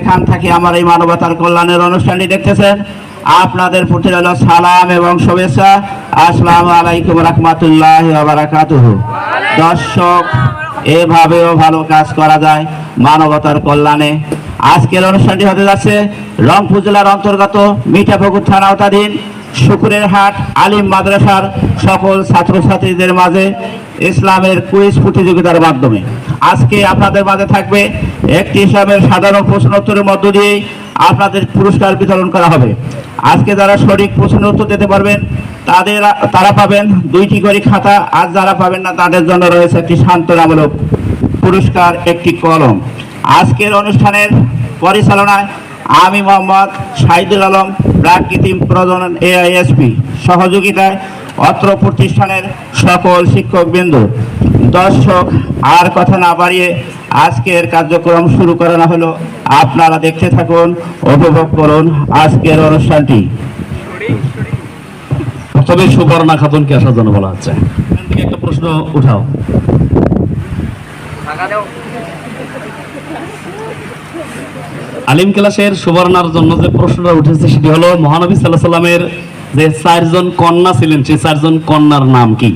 এখান থেকে আমার এই মানবতার কল্যাণের অনুষ্ঠানটি দেখতেছেন, আপনাদের প্রতি সালাম এবং শুভেচ্ছা। আসসালামু আলাইকুম রহমতুল্লাহ দর্শক, এভাবেও ভালো কাজ করা যায় মানবতার কল্যাণে। আজকের অনুষ্ঠানটি হতে যাচ্ছে রংপুর জেলার অন্তর্গত মিঠাপুকুর থানা আওতাধীন শুকুরের হাট, আলিম মাদ্রাসার সকল ছাত্রছাত্রীদের মাঝে ইসলামের কুইজ প্রতিযোগিতার মাধ্যমে। আজকে আপনাদের মাঝে থাকবে একটি ইসলামের সাধারণ প্রশ্ন উত্তরের মধ্য দিয়ে আপনাদের পুরস্কার বিতরণ করা হবে। আজকে যারা সঠিক প্রশ্ন উত্তর দিতে পারবেন, তাদের, তারা পাবেন দুইটি করে খাতা। আর যারা পাবেন না, তাদের জন্য রয়েছে একটি সান্ত্বনামূলক পুরস্কার, একটি কলম। আজকের অনুষ্ঠানের পরিচালনায় আমি মোহাম্মদ শাহিদুল আলম প্রাকৃতিক প্রজনন এআইএসপি সহযোগিতায় অত্র প্রতিষ্ঠানের সকল শিক্ষকবৃন্দ। দর্শক আর কথা না বাড়িয়ে আজকের কার্যক্রম শুরু করানো হলো। আপনারা দেখতে থাকুন উপভোগ করুন আজকের অনুষ্ঠানটি। তবে সুবর্ণা খাতুনকে আসার জন্য বলা হচ্ছে। একটা প্রশ্ন উঠাও। আলিম ক্লাসের সুবর্ণার জন্য যে প্রশ্নটা উঠেছে সেটি হলো মহানবী সাল্লাহ সাল্লামের যে চারজন কন্যা ছিলেন সেই চারজন কন্যার নাম কি?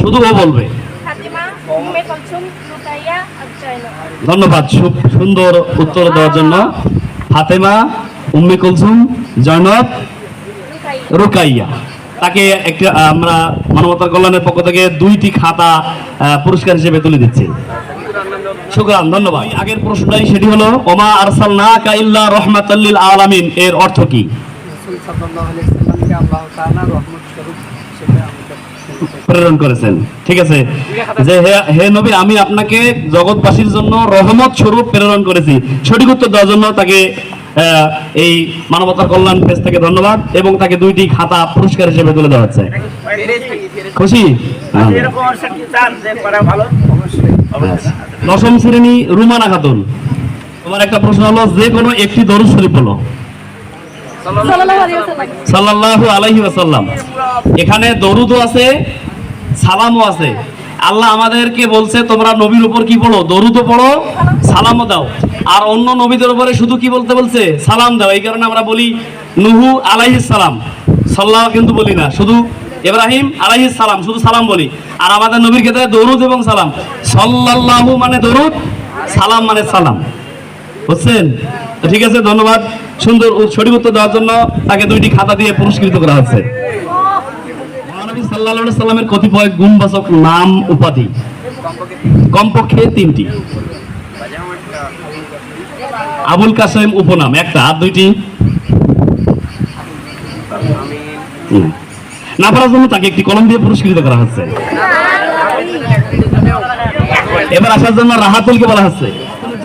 শুধু ও বলবে। ধন্যবাদ সুন্দর উত্তর দেওয়ার জন্য। ফাতেমা উম্মে কুলসুম জয়নব রুকাইয়া রুকাইয়া। তাকে একটা আমরা মানবতার কল্যাণের পক্ষ থেকে দুইটি খাতা পুরস্কার হিসেবে তুলে দিচ্ছি। ধন্যবাদ। আগের প্রশ্নটাই সেটি ওমা না কাইল্লা এর অর্থ কি? প্রেরণ করেছেন। ঠিক আছে। যে আমি আপনাকে জগৎবাসীর জন্য রহমত স্বরূপ প্রেরণ করেছি। সঠিক উত্তর দেওয়ার জন্য তাকে এই মানবতার কল্যাণ পেজ থেকে ধন্যবাদ এবং তাকে দুইটি খাতা পুরস্কার হিসেবে তুলে দেওয়া হচ্ছে। খুশি। দশম শ্রেণি রুমানা খাতুন তোমার একটা প্রশ্ন হলো, যে কোনো একটি দরুদ শরীফ ওয়াসাল্লাম সাল্লাল্লাহু আলাইহি ওয়াসাল্লাম। এখানে দরুদও আছে, সালামও আছে। আল্লাহ আমাদেরকে বলছে, তোমরা নবীর উপর কি পড়ো? দরুদও পড়ো, সালামও দাও। আর অন্য নবীদের উপরে শুধু কি বলতে বলছে? সালাম দাও। এই কারণে আমরা বলি, নুহু আলাইহিস সালাম। সাল্লাহ কিন্তু বলি না, শুধু ইব্রাহিম আলাইহিস সালাম শুধু সালাম বলি। আর আমাদের নবীর ক্ষেত্রে দরুদ এবং সালাম। সাল্লাল্লাহু মানে দরুদ সালাম মানে সালাম। বুঝছেন? ঠিক আছে ধন্যবাদ। সুন্দর সঠিক উত্তর দেওয়ার জন্য তাকে দুইটি খাতা দিয়ে পুরস্কৃত করা হচ্ছে মহানবী সাল্লাল্লাহু সাল্লামের কতিপয় গুণবাচক নাম উপাধি। কমপক্ষে তিনটি। আবুল কাসেম উপনাম একটা। আর দুইটি। না পারার জন্য তাকে একটি কলম দিয়ে পুরস্কৃত করা হচ্ছে। এবার আসার জন্য রাহাতুলকে বলা হচ্ছে।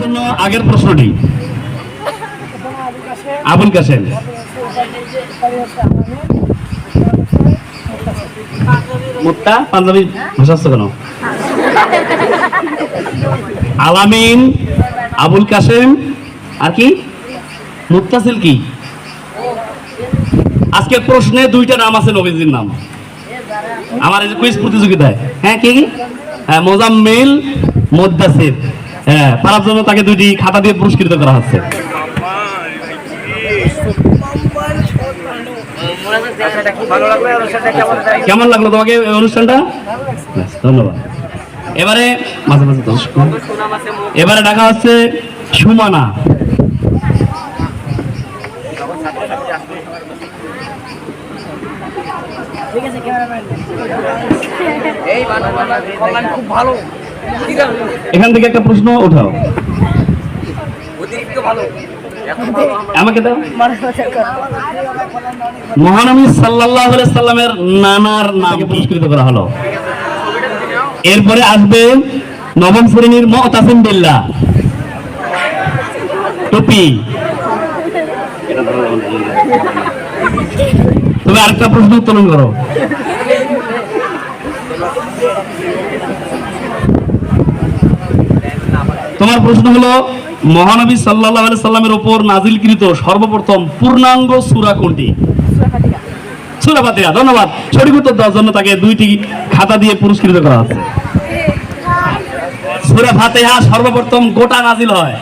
জন্য আগের প্রশ্নটি। আবুল কাসেম মুক্তা, পাঞ্জাবি আলামিন, আবুল কাসেম আর কি? মুক্তাসিল কি? আজকের প্রশ্নে দুইটা নাম আছে নবীজির নাম। আমার এই কুইজ প্রতিযোগিতায়। হ্যাঁ কি হ্যাঁ মোজাম্মিল মুদ্দাসির হ্যাঁ পারার জন্য তাকে দুইটি খাতা দিয়ে পুরস্কৃত করা হচ্ছে। কেমন লাগল তোমাকে অনুষ্ঠানটা? ধন্যবাদ। এবারে, মাঝে মাঝে এবারে ডাকা হচ্ছে সুমানা। এই মানবতার খুব ভালো। এখান থেকে একটা প্রশ্ন ওঠাও। আমাকে দাও। মহানবী সাল্লাল্লাহু আলাইহি সাল্লামের নানার নাম পুরস্কৃত করা হলো। এরপরে আসবে নবম শ্রেণির মুতাসিম বিল্লাহ। টুপি। তুমি আরেকটা প্রশ্ন উত্তোলন করো। তোমার প্রশ্ন হলো, মহানবী সাল্লাল্লাহু আলাইহি সাল্লামের উপর নাজিলকৃত সর্বপ্রথম পূর্ণাঙ্গ সূরা কোনটি? সূরা ধন্যবাদ। সঠিক উত্তর দেওয়ার জন্য তাকে দুইটি খাতা দিয়ে পুরস্কৃত করা হচ্ছে। সূরা ফাতিহা সর্বপ্রথম গোটা নাজিল হয়।